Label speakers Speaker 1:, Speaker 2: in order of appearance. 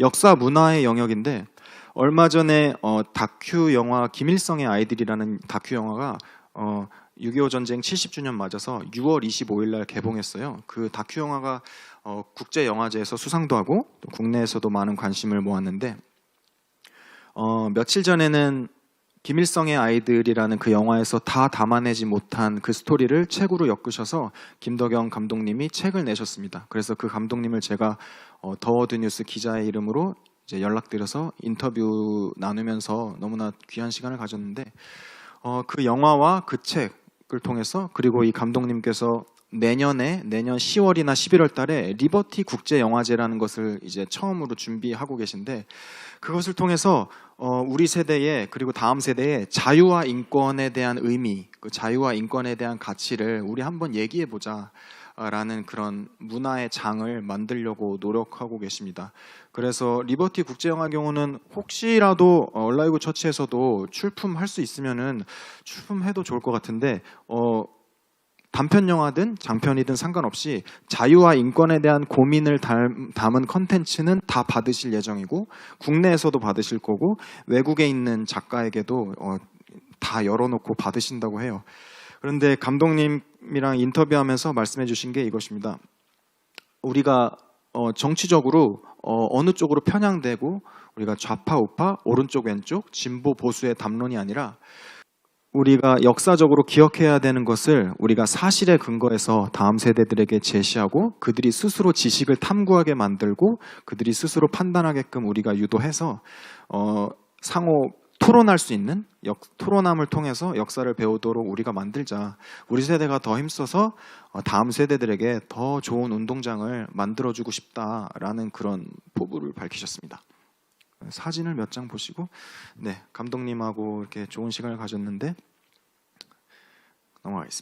Speaker 1: 역사 문화의 영역인데 얼마 전에 어, 다큐 영화 김일성의 아이들이라는 다큐 영화가 어, 6.25 전쟁 70주년 맞아서 6월 25일 날 개봉했어요. 그 다큐 영화가 어, 국제 영화제에서 수상도 하고 또 국내에서도 많은 관심을 모았는데 어, 며칠 전에는 김일성의 아이들이라는 그 영화에서 다 담아내지 못한 그 스토리를 책으로 엮으셔서 김덕영 감독님이 책을 내셨습니다. 그래서 그 감독님을 제가 어, 더워드 뉴스 기자의 이름으로 이제 연락드려서 인터뷰 나누면서 너무나 귀한 시간을 가졌는데 어, 그 영화와 그 책을 통해서 그리고 이 감독님께서 내년에 내년 10월이나 11월 달에 리버티 국제 영화제라는 것을 이제 처음으로 준비하고 계신데 그것을 통해서 어, 우리 세대에 그리고 다음 세대에 자유와 인권에 대한 의미, 그 자유와 인권에 대한 가치를 우리 한번 얘기해 보자. 라는 그런 문화의 장을 만들려고 노력하고 계십니다. 그래서 리버티 국제영화 경우는 혹시라도 어, 얼라이브 처치에서도 출품할 수 있으면은 출품해도 좋을 것 같은데 어, 단편 영화든 장편이든 상관없이 자유와 인권에 대한 고민을 담- 담은 컨텐츠는 다 받으실 예정이고 국내에서도 받으실 거고 외국에 있는 작가에게도 어, 다 열어놓고 받으신다고 해요. 그런데 감독님이랑 인터뷰하면서 말씀해 주신 게 이것입니다. 우리가 어, 정치적으로 어, 어느 쪽으로 편향되고 우리가 좌파 우파 오른쪽 왼쪽 진보 보수의 담론이 아니라 우리가 역사적으로 기억해야 되는 것을 우리가 사실에 근거해서 다음 세대들에게 제시하고 그들이 스스로 지식을 탐구하게 만들고 그들이 스스로 판단하게끔 우리가 유도해서 어, 상호 토론할 수 있는 역, 토론함을 통해서 역사를 배우도록 우리가 만들자. 우리 세대가 더 힘써서 어, 다음 세대들에게 더 좋은 운동장을 만들어주고 싶다라는 그런 포부를 밝히셨습니다. 사진을 몇 장 보시고, 네 감독님하고 이렇게 좋은 시간을 가졌는데 넘어가겠습니다.